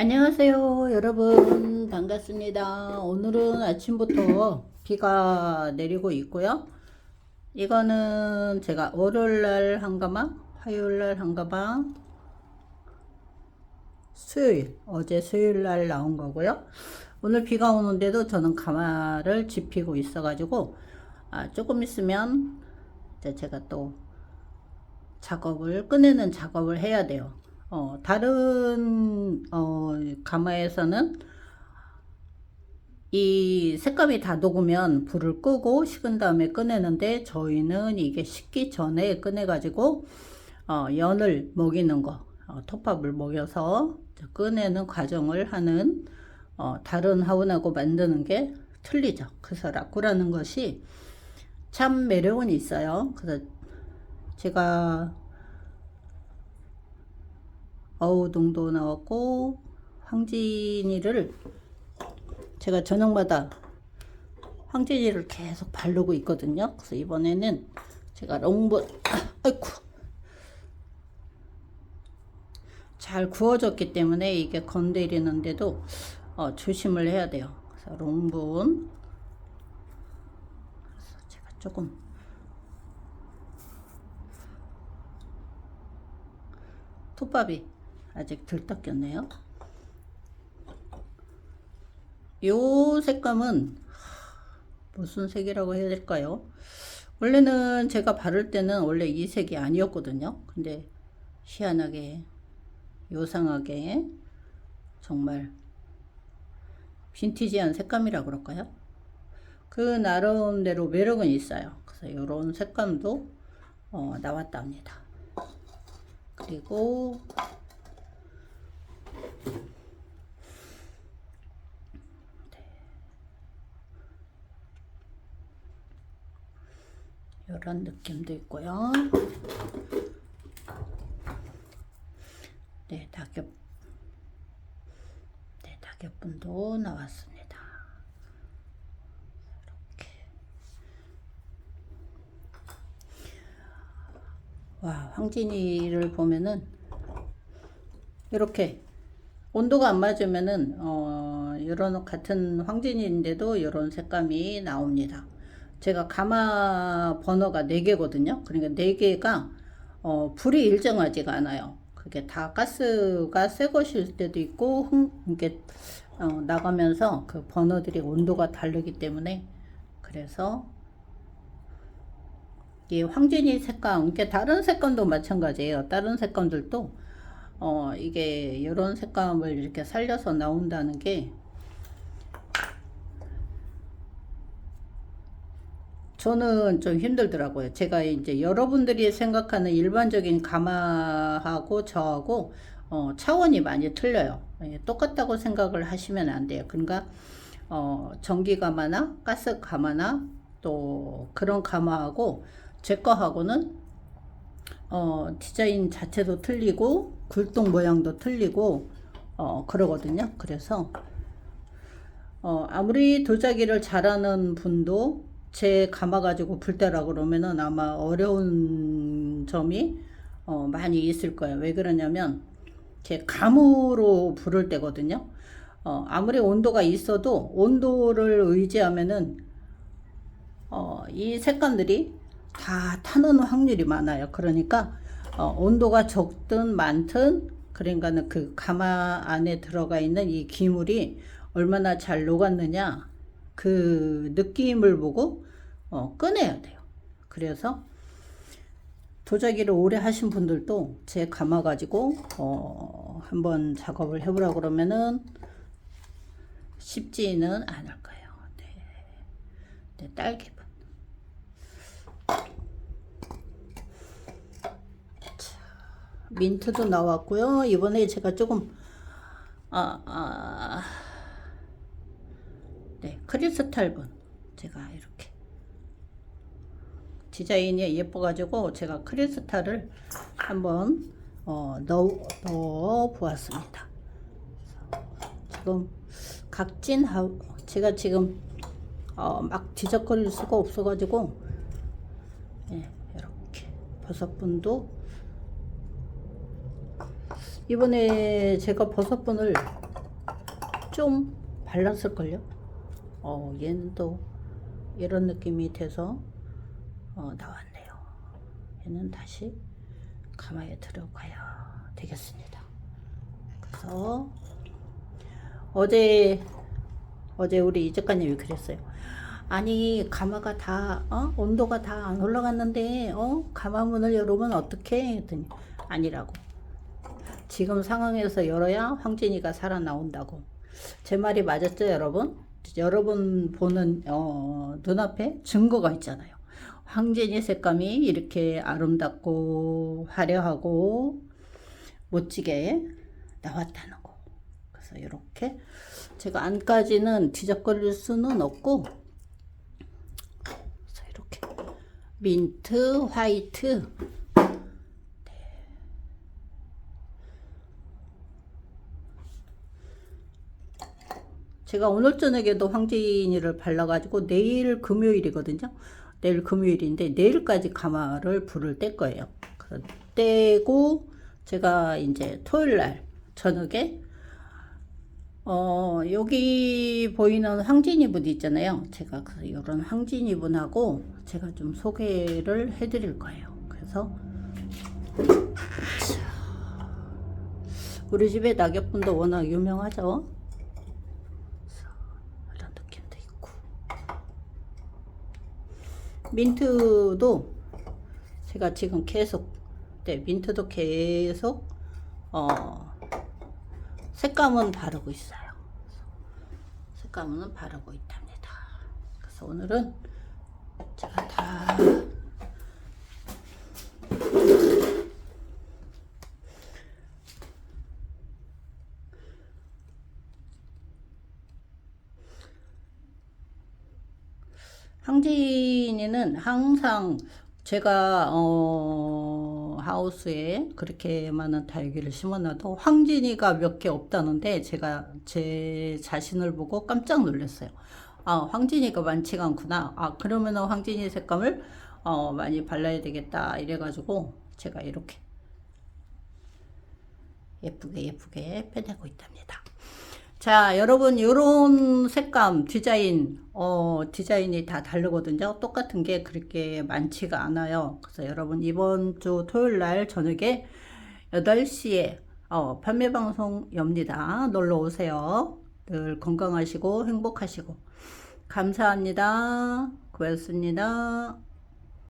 안녕하세요 여러분. 반갑습니다. 오늘은 아침부터 비가 내리고 있고요. 이거는 제가 월요일날 한 가방 화요일날 한 가방 수요일 어제 수요일날 나온 거고요. 오늘 비가 오는데도 저는 가마를 지피고 있어 가지고 아, 조금 있으면 제가 또 작업을 꺼내는 작업을 해야 돼요 어, 다른 어, 가마에서는 이 색감이 다 녹으면 불을 끄고 식은 다음에 꺼내는데 저희는 이게 식기 전에 꺼내 가지고 어, 연을 먹이는 거 어, 톱밥을 먹여서 꺼내는 과정을 하는 어, 다른 하운하고 만드는 게 틀리죠. 그래서 라꾸라는 것이 참 매력은 있어요. 그래서 제가 어우동도 나왔고 황진이를 제가 저녁마다 황진이를 계속 바르고 있거든요. 그래서 이번에는 제가 롱본 아이쿠 잘 구워졌기 때문에 이게 건드리는데도 어, 조심을 해야 돼요. 그래서 롱본 그래서 제가 조금 톱밥이 아직 덜 닦였네요. 요 색감은 무슨 색이라고 해야 될까요? 원래는 제가 바를 때는 원래 이 색이 아니었거든요. 근데 희한하게 요상하게 정말 빈티지한 색감이라 그럴까요? 그 나름대로 매력은 있어요. 그래서 이런 색감도 어, 나왔답니다. 그리고 이런 느낌도 있고요. 네, 낙엽, 네, 낙엽분도 나왔습니다. 이렇게. 와, 황진이를 보면은 이렇게 온도가 안 맞으면은 어, 이런 같은 황진인데도 이런 색감이 나옵니다. 제가 가마 번호가 4개거든요. 그러니까 4개가 어, 불이 일정하지가 않아요. 그게 다 가스가 새 것일 때도 있고 흥, 이게 어, 나가면서 그 번호들이 온도가 다르기 때문에 그래서 이 황진이 색감, 이게 다른 색감도 마찬가지예요. 다른 색감들도 어, 이게 이런 색감을 이렇게 살려서 나온다는 게 저는 좀 힘들더라고요. 제가 이제 여러분들이 생각하는 일반적인 가마하고 저하고 어, 차원이 많이 틀려요. 예, 똑같다고 생각을 하시면 안 돼요. 그러니까 어, 전기 가마나 가스 가마나 또 그런 가마하고 제 거하고는 어, 디자인 자체도 틀리고 굴동 모양도 틀리고 어, 그러거든요. 그래서 어, 아무리 도자기를 잘하는 분도 제 감아 가지고 불때라 그러면은 아마 어려운 점이 어, 많이 있을 거예요. 왜 그러냐면 제 감으로 부를 때거든요. 어, 아무리 온도가 있어도 온도를 의지하면은 어, 이 색감들이 다 타는 확률이 많아요. 그러니까 어, 온도가 적든 많든 그러니까는 그 가마 안에 들어가 있는 이 기물이 얼마나 잘 녹았느냐 그 느낌을 보고 어, 꺼내야 돼요. 그래서 도자기를 오래 하신 분들도 제 감아 가지고 어, 한번 작업을 해보라 그러면은 쉽지는 않을 거예요. 네, 네 딸기분. 자, 민트도 나왔고요. 이번에 제가 조금 아, 아, 네, 크리스탈분 제가 이렇게 디자인이 예뻐가지고 제가 크리스탈을 한번 어, 넣어, 넣어 보았습니다. 지금 각진 하우 제가 지금 어, 막 뒤적거릴 수가 없어가지고 예, 이렇게 버섯분도 이번에 제가 버섯분을 좀 발랐을걸요? 어, 얘는 또 이런 느낌이 돼서 어, 나왔네요. 얘는 다시 가마에 들어가야 되겠습니다. 그래서 어제 어제 우리 이 작가님이 그랬어요. 아니 가마가 다 어? 온도가 다 안 올라갔는데 어? 가마 문을 열으면 어떡해? 했더니 아니라고. 지금 상황에서 열어야 황진이가 살아나온다고. 제 말이 맞았죠, 여러분? 여러분 보는 어, 눈앞에 증거가 있잖아요. 황진이 색감이 이렇게 아름답고 화려하고 멋지게 나왔다는 거. 그래서 이렇게 제가 안까지는 뒤적거릴 수는 없고 이렇게 민트, 화이트 제가 오늘 저녁에도 황진이를 발라가지고 내일 금요일이거든요. 내일 금요일인데 내일까지 가마를 불을 뗄 거예요. 떼고 제가 이제 토요일 날 저녁에 어 여기 보이는 황진이 분 있잖아요. 제가 그 이런 황진이 분하고 제가 좀 소개를 해드릴 거예요. 그래서 우리 집에 낙엽분도 워낙 유명하죠. 이런 느낌도 있고 민트도 제가 지금 계속 네 민트도 계속 어 색감은 바르고 있어요. 색감은 바르고 있답니다. 그래서 오늘은 제가 다 황진이는 항상 제가 어, 하우스에 그렇게 많은 다육이를 심어놔도 황진이가 몇 개 없다는데 제가 제 자신을 보고 깜짝 놀랐어요. 아, 황진이가 많지가 않구나. 아, 그러면은 황진이 색감을 어, 많이 발라야 되겠다. 이래가지고 제가 이렇게 예쁘게 예쁘게 빼내고 있답니다. 자, 여러분, 요런 색감, 디자인, 어, 디자인이 다 다르거든요. 똑같은 게 그렇게 많지가 않아요. 그래서 여러분, 이번 주 토요일 날 저녁에 8시에, 어, 판매 방송 엽니다. 놀러 오세요. 늘 건강하시고 행복하시고. 감사합니다. 고맙습니다.